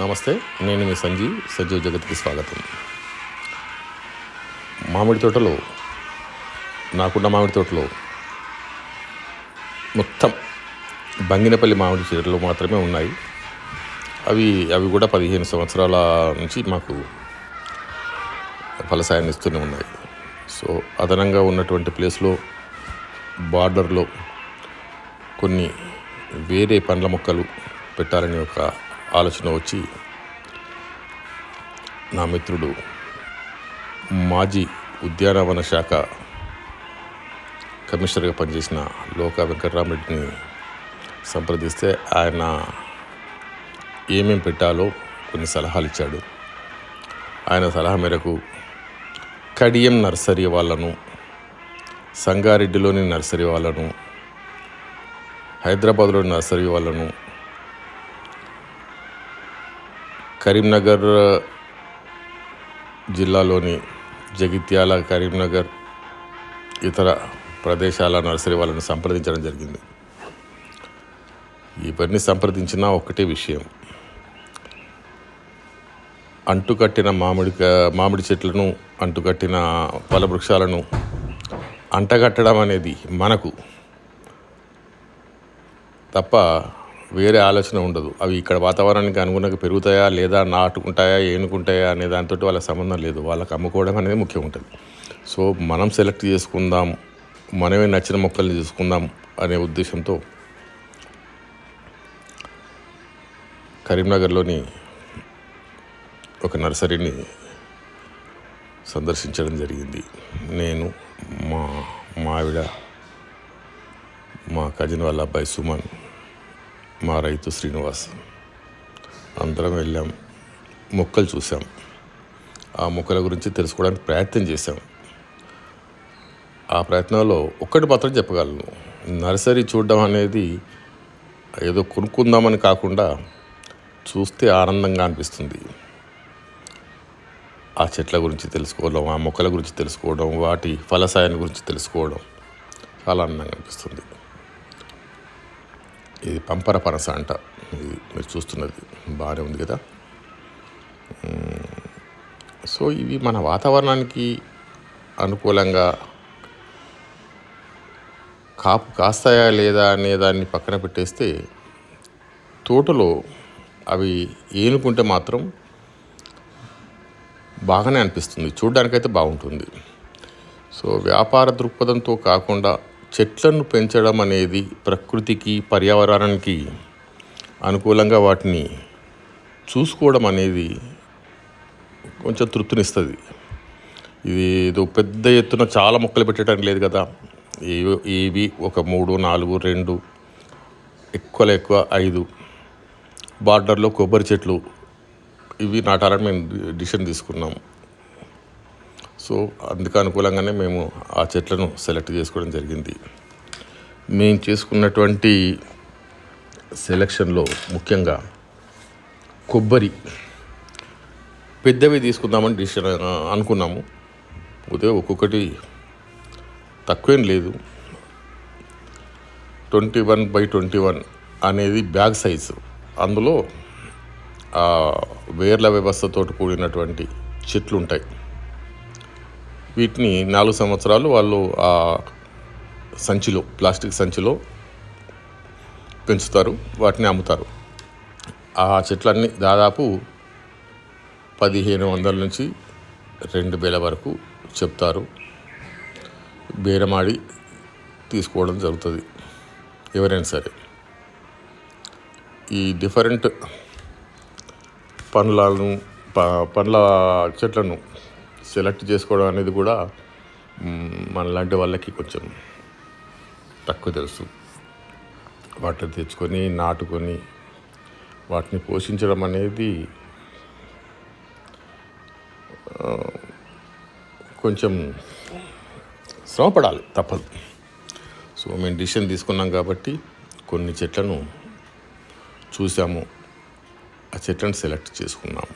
నమస్తే నేను మీ సంజీవ్ సజీవ్ జగత్కి స్వాగతం. మామిడి తోటలో నాకున్న మామిడి తోటలో మొత్తం బంగినపల్లి మామిడి చెట్లు మాత్రమే ఉన్నాయి. అవి అవి కూడా పదిహేను సంవత్సరాల నుంచి మాకు ఫలసాయాన్ని ఇస్తూనే ఉన్నాయి. సో అదనంగా ఉన్నటువంటి ప్లేస్లో బార్డర్లో కొన్ని వేరే పండ్ల మొక్కలు పెట్టాలని ఒక ఆలోచన వచ్చి నా మిత్రుడు మాజీ ఉద్యానవన శాఖ కమిషనర్గా పనిచేసిన లోకా వెంకటరామరెడ్డిని సంప్రదిస్తే ఆయన ఏమేం పెట్టాలో కొన్ని సలహాలు ఇచ్చాడు. ఆయన సలహా మేరకు కడియం నర్సరీ వాళ్ళను సంగారెడ్డిలోని నర్సరీ వాళ్ళను హైదరాబాద్లోని నర్సరీ వాళ్ళను కరీంనగర్ జిల్లాలోని జగిత్యాల కరీంనగర్ ఇతర ప్రదేశాల నర్సరీ వాళ్ళని సంప్రదించడం జరిగింది. ఇవన్నీ సంప్రదించిన ఒకటే విషయం. అంటుకట్టిన మామిడి మామిడి చెట్లను అంటుకట్టిన ఫల వృక్షాలను అంటగట్టడం అనేది మనకు తప్ప వేరే ఆలోచన ఉండదు. అవి ఇక్కడ వాతావరణానికి అనుగుణంగా పెరుగుతాయా లేదా నాటుకుంటాయా ఏనుకుంటాయా అనే దానితో వాళ్ళకి సంబంధం లేదు. వాళ్ళకి అమ్ముకోవడం అనేది ముఖ్యం ఉంటుంది. సో మనం సెలెక్ట్ చేసుకుందాం మనమే నచ్చిన మొక్కల్ని తీసుకుందాం అనే ఉద్దేశంతో కరీంనగర్లోని ఒక నర్సరీని సందర్శించడం జరిగింది. నేను మా మా ఆవిడ మా కజిన్ వాళ్ళ అబ్బాయి సుమన్ మా రైతు శ్రీనివాస్. అందరం వెళ్ళాం. మొక్కలు చూసాం. ఆ మొక్కల గురించి తెలుసుకోవడానికి ప్రయత్నం చేశాం. ఆ ప్రయత్నంలో ఒక్కటి మాత్రం చెప్పగలను. నర్సరీ చూడడం అనేది ఏదో కొనుక్కుందామని కాకుండా చూస్తే ఆనందంగా అనిపిస్తుంది. ఆ చెట్ల గురించి తెలుసుకోవడం ఆ మొక్కల గురించి తెలుసుకోవడం వాటి ఫలసాయాన్ని గురించి తెలుసుకోవడం చాలా ఆనందంగా అనిపిస్తుంది. ఇది పంపర పనస అంట. ఇది మీరు చూస్తున్నది. బాగానే ఉంది కదా? సో ఇవి మన వాతావరణానికి అనుకూలంగా కాపు కాస్తాయా లేదా అనే దాన్ని పక్కన పెట్టేస్తే తోటలో అవి ఏనుకుంటే మాత్రం బాగానే అనిపిస్తుంది. చూడడానికైతే బాగుంటుంది. సో వ్యాపార దృక్పథంతో కాకుండా చెట్లను పెంచడం అనేది ప్రకృతికి పర్యావరణానికి అనుకూలంగా వాటిని చూసుకోవడం అనేది కొంచెం తృప్తినిస్తుంది. ఇది ఏదో పెద్ద ఎత్తున చాలా మొక్కలు పెట్టడానికి లేదు కదా. ఏవి ఇవి ఒక మూడు నాలుగు రెండు ఎక్కువలో ఎక్కువ ఐదు. బార్డర్లో కొబ్బరి చెట్లు. ఇవి నాటాలని మేము డిసిషన్ తీసుకున్నాం. సో అందుకు అనుకూలంగానే మేము ఆ చెట్లను సెలెక్ట్ చేసుకోవడం జరిగింది. మేము చేసుకున్నటువంటి సెలక్షన్లో ముఖ్యంగా కొబ్బరి పెద్దవి తీసుకుందామని డిసిషన్ అనుకున్నాము. ఉదయం ఒక్కొక్కటి తక్కువేం లేదు. Twenty one by twenty one అనేది బ్యాగ్ సైజు. అందులో వేర్ల వ్యవస్థతో కూడినటువంటి చెట్లు ఉంటాయి వీటిని నాలుగు సంవత్సరాలు వాళ్ళు ఆ సంచిలో ప్లాస్టిక్ సంచిలో పెంచుతారు వాటిని అమ్ముతారు. ఆ చెట్లన్నీ దాదాపు పదిహేను వందల నుంచి రెండు వేల వరకు చెప్తారు. బేరమాడి తీసుకోవడం జరుగుతుంది ఎవరైనా సరే. ఈ డిఫరెంట్ పండ్లను ప- పండ్ల చెట్లను సెలెక్ట్ చేసుకోవడం అనేది కూడా మనలాంటి వాళ్ళకి కొంచెం తక్కువ తెలుసు. వాటిని తెచ్చుకొని నాటుకొని వాటిని పోషించడం అనేది కొంచెం శ్రమపడాలి తప్పదు. సో మేము డిసిషన్ తీసుకున్నాం కాబట్టి కొన్ని చెట్లను చూసాము. ఆ చెట్లను సెలెక్ట్ చేసుకున్నాము.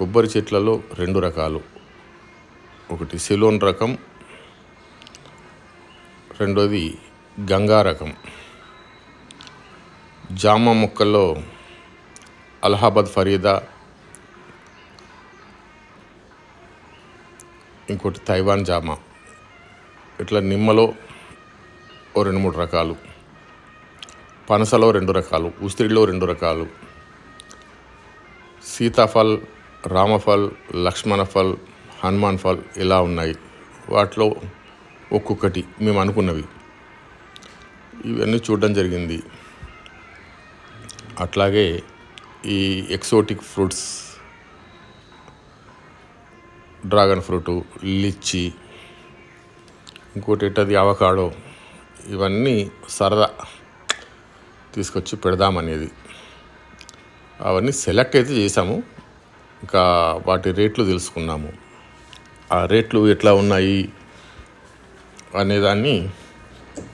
కొబ్బరి చెట్లలో రెండు రకాలు. ఒకటి సిలోన్ రకం రెండోది గంగా రకం. జామ మొక్కల్లో అలహాబాద్ ఫరీదా ఇంకోటి తైవాన్ జామ. ఇట్లా నిమ్మలో ఓ రెండు మూడు రకాలు. పనసలో రెండు రకాలు ఉసిరిలో రెండు రకాలు. సీతాఫల్ రామఫల్ లక్ష్మణ ఫల్ హనుమాన్ ఫల్ ఇలా ఉన్నాయి. వాటిలో ఒక్కొక్కటి మేము అనుకున్నవి. ఇవన్నీ చూడడం జరిగింది. అట్లాగే ఈ exotic fruits dragon fruit lychee ఇంకోటి ఏంటది అవకాడో ఇవన్నీ సరదా తీసుకొచ్చి పెడదామనేది. అవన్నీ సెలెక్ట్ అయితే చేసాము ఇంకా వాటి రేట్లు తెలుసుకున్నాము. ఆ రేట్లు ఎట్లా ఉన్నాయి అనేదాన్ని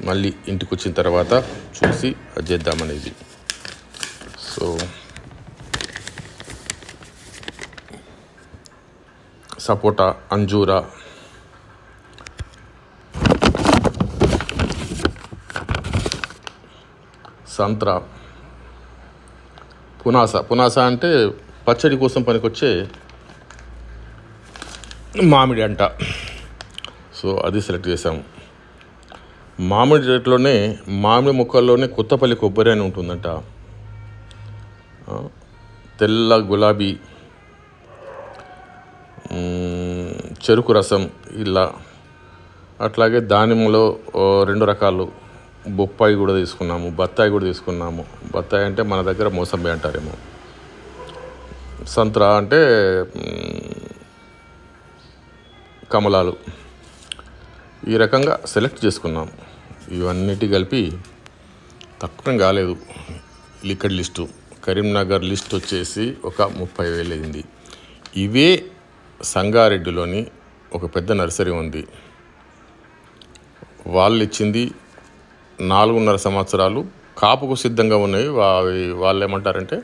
మళ్ళీ ఇంటికి వచ్చిన తర్వాత చూసి అది చేద్దామనేది. సో సపోటా అంజూరా సంత్రా పునాస. పునాస అంటే పచ్చడి కోసం పనికొచ్చే మామిడి అంట. సో అది సెలెక్ట్ చేసాము మామిడి రేట్లోనే మామిడి మొక్కల్లోనే కొత్తపల్లి కొబ్బరి అని ఉంటుందంట. తెల్ల గులాబీ చెరుకు రసం ఇలా. అట్లాగే దానిమ్మలో రెండు రకాలు. బొప్పాయి కూడా తీసుకున్నాము బత్తాయి కూడా తీసుకున్నాము. బత్తాయి అంటే మన దగ్గర మోసంబి అంటారేమో. సంత్రా అంటే కమలాలు. ఈ రకంగా సెలెక్ట్ చేసుకున్నాం. ఇవన్నిటి కలిపి తక్కువ కాలేదు. లిక్విడ్ లిస్టు కరీంనగర్ లిస్ట్ వచ్చేసి ఒక ముప్పై వేలు అయింది. ఇవే సంగారెడ్డిలోని ఒక పెద్ద నర్సరీ ఉంది. వాళ్ళు ఇచ్చింది నాలుగున్నర సంవత్సరాలు. కాపుకు సిద్ధంగా ఉన్నాయి వాళ్ళు ఏమంటారంటే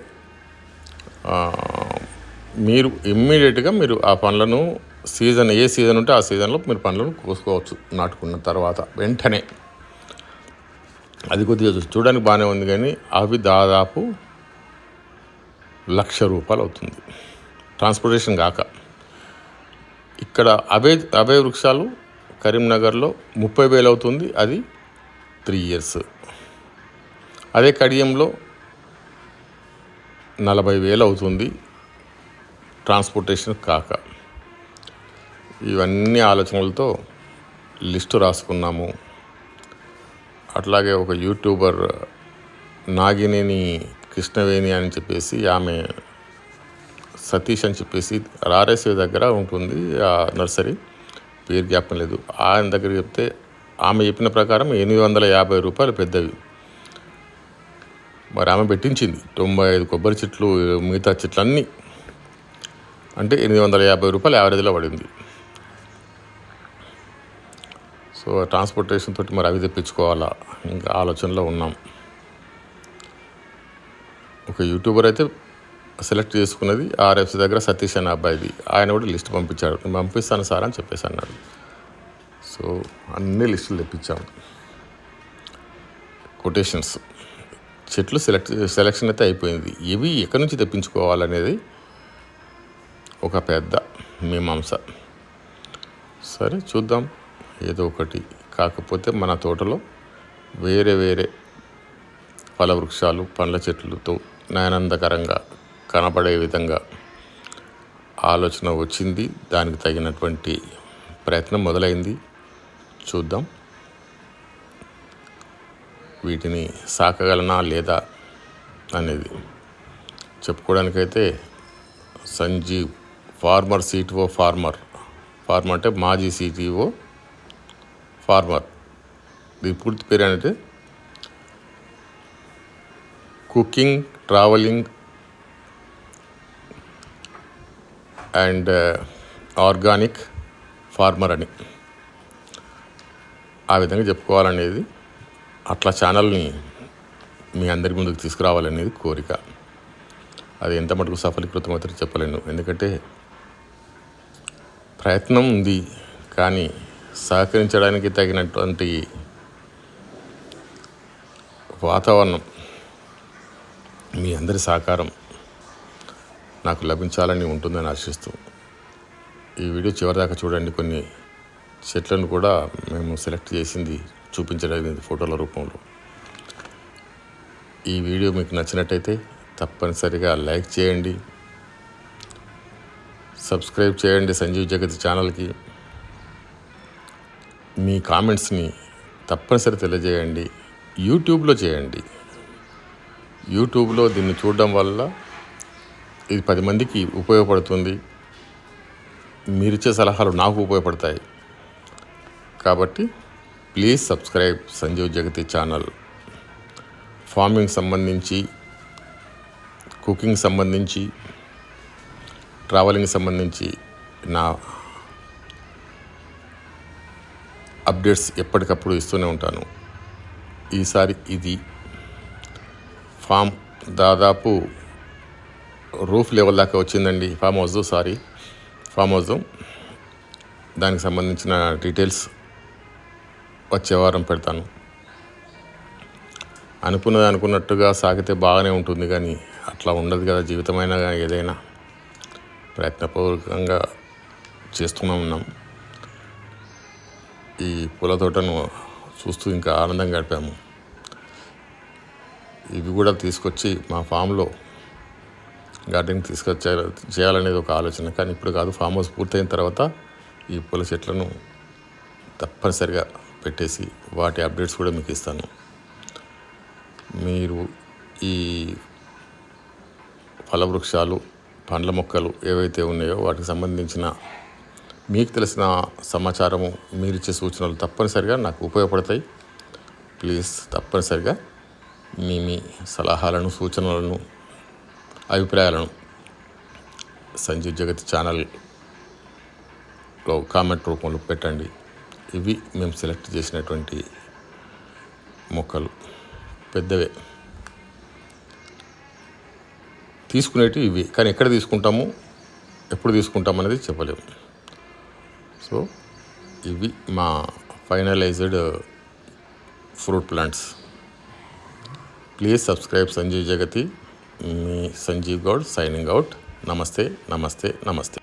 మీరు ఇమ్మీడియట్గా మీరు ఆ పండ్లను సీజన్ ఏ సీజన్ ఉంటే ఆ సీజన్లో మీరు పండ్లను కోసుకోవచ్చు నాటుకున్న తర్వాత వెంటనే. అది కొద్దిగా చూడడానికి బాగానే ఉంది కానీ అవి దాదాపు లక్ష రూపాయలు అవుతుంది. ట్రాన్స్పోర్టేషన్ కాక ఇక్కడ అవే అవే వృక్షాలు కరీంనగర్లో ముప్పై వేలు అవుతుంది అది త్రీ ఇయర్స్ అదే కడియంలో నలభై వేలు అవుతుంది. ట్రాన్స్పోర్టేషన్ కాక. ఇవన్నీ ఆలోచనలతో లిస్టు రాసుకున్నాము. అట్లాగే ఒక యూట్యూబర్ నాగినేని కృష్ణవేణి అని చెప్పేసి ఆమె సతీష్ అని చెప్పేసి ఆర్ఎస్వి దగ్గర ఉంటుంది ఆ నర్సరీ. పేరు జ్ఞాపం లేదు. ఆయన దగ్గర చెప్తే ఆమె చెప్పిన ప్రకారం ఎనిమిది వందల యాభై రూపాయలు పెద్దవి. మరి ఆమె పెట్టించింది తొంభై ఐదు కొబ్బరి చెట్లు మిగతా చెట్లన్నీ. అంటే ఎనిమిది వందల యాభై రూపాయలు యావరేజ్లో పడింది. సో ట్రాన్స్పోర్టేషన్ తోటి మరి అవి తెప్పించుకోవాలా? ఇంకా ఆలోచనలో ఉన్నాం. ఒక యూట్యూబర్ అయితే సెలెక్ట్ చేసుకున్నది ఆర్ఎఫ్సి దగ్గర సతీష్ అనే అబ్బాయిది. ఆయన కూడా లిస్ట్ పంపించాడు. పంపిస్తాను సార్ అని చెప్పేసి అన్నాడు. సో అన్ని లిస్టులు తెప్పించాము కొటేషన్స్. చెట్లు సెలెక్ట్ సెలెక్షన్ అయితే అయిపోయింది. ఇవి ఎక్కడి నుంచి తెప్పించుకోవాలనేది ఒక పెద్ద మీమాంస. సరే చూద్దాం. ఏదో ఒకటి. కాకపోతే మన తోటలో వేరే వేరే ఫల వృక్షాలు పండ్ల చెట్లతో నయనందకరంగా కనపడే విధంగా ఆలోచన వచ్చింది. దానికి తగినటువంటి ప్రయత్నం మొదలైంది. చూద్దాం. వీటిని సాకగలనా లేదా అనేది చెప్పుకోవడానికైతే Sanjeev farmer CTO farmer. Farmer అంటే మాజీ సీటీఓ ఫార్మర్. దీని పూర్తి పేరు ఏంటంటే cooking travelling and uh, organic farmer అని. ఆ విధంగా చెప్పుకోవాలనేది అట్లా ఛానల్ని మీ అందరి ముందుకు తీసుకురావాలనేది కోరిక. అది ఎంత మటుకు సఫలీకృతం చెప్పలేను. ఎందుకంటే ప్రయత్నం ఉంది కానీ సహకరించడానికి తగినటువంటి వాతావరణం మీ అందరి సహకారం నాకు లభించాలని ఉంటుందని ఆశిస్తూ ఈ వీడియో చివరిదాకా చూడండి. కొన్ని చెట్లను కూడా మేము సెలెక్ట్ చేసింది చూపించడానికి ఫోటోల రూపంలో. ఈ వీడియో మీకు నచ్చినట్టయితే తప్పనిసరిగా లైక్ చేయండి సబ్స్క్రైబ్ చేయండి సంజీవ్ జగతి ఛానల్కి. మీ కామెంట్స్ని తప్పనిసరి తెలియజేయండి. యూట్యూబ్లో చేయండి. యూట్యూబ్లో దీన్ని చూడడం వల్ల ఇది పది మందికి ఉపయోగపడుతుంది. మీరిచ్చే సలహాలు నాకు ఉపయోగపడతాయి. కాబట్టి please subscribe Sanjeev Jagati channel. Farming సంబంధించి కుకింగ్ సంబంధించి ట్రావెలింగ్ సంబంధించి నా అప్డేట్స్ ఎప్పటికప్పుడు ఇస్తూనే ఉంటాను. ఈసారి ఇది ఫామ్ దాదాపు రూఫ్ లెవెల్ దాకా వచ్చిందండి. Farm house sorry. Farm house. దానికి సంబంధించిన డీటెయిల్స్ వచ్చే వారం పెడతాను. అనుకున్నది అనుకున్నట్టుగా సాగితే బాగానే ఉంటుంది కానీ అట్లా ఉండదు కదా జీవితమైనా కానీ ఏదైనా. ప్రయత్నపూర్వకంగా చేస్తూనే ఉన్నాం. ఈ పూల తోటను చూస్తూ ఇంకా ఆనందంగా గడిపాము. ఇవి కూడా తీసుకొచ్చి మా ఫామ్లో గార్డెనింగ్ తీసుకొచ్చే చేయాలనేది ఒక ఆలోచన. కానీ ఇప్పుడు కాదు ఫామ్ హౌస్ పూర్తయిన తర్వాత ఈ పూల చెట్లను తప్పనిసరిగా పెట్టేసి వాటి అప్డేట్స్ కూడా మీకు ఇస్తాను. మీరు ఈ ఫలవృక్షాలు పండ్ల మొక్కలు ఏవైతే ఉన్నాయో వాటికి సంబంధించిన మీకు తెలిసిన సమాచారము మీరు ఇచ్చే సూచనలు తప్పనిసరిగా నాకు ఉపయోగపడతాయి. ప్లీజ్ తప్పనిసరిగా మీ మీ సలహాలను సూచనలను అభిప్రాయాలను సంజీవ్ జగతి ఛానల్లో కామెంట్ రూపంలో పెట్టండి. ఇవి మేము సెలెక్ట్ చేసినటువంటి మొక్కలు. పెద్దవే. తీసుకునేటివి ఇవి. కానీ ఎక్కడ తీసుకుంటాము ఎప్పుడు తీసుకుంటాం అనేది చెప్పలేము. సో ఇవి మా finalized fruit plants. Please subscribe Sanjeev Jagati. Me Sanjeev Goud signing out. నమస్తే నమస్తే నమస్తే.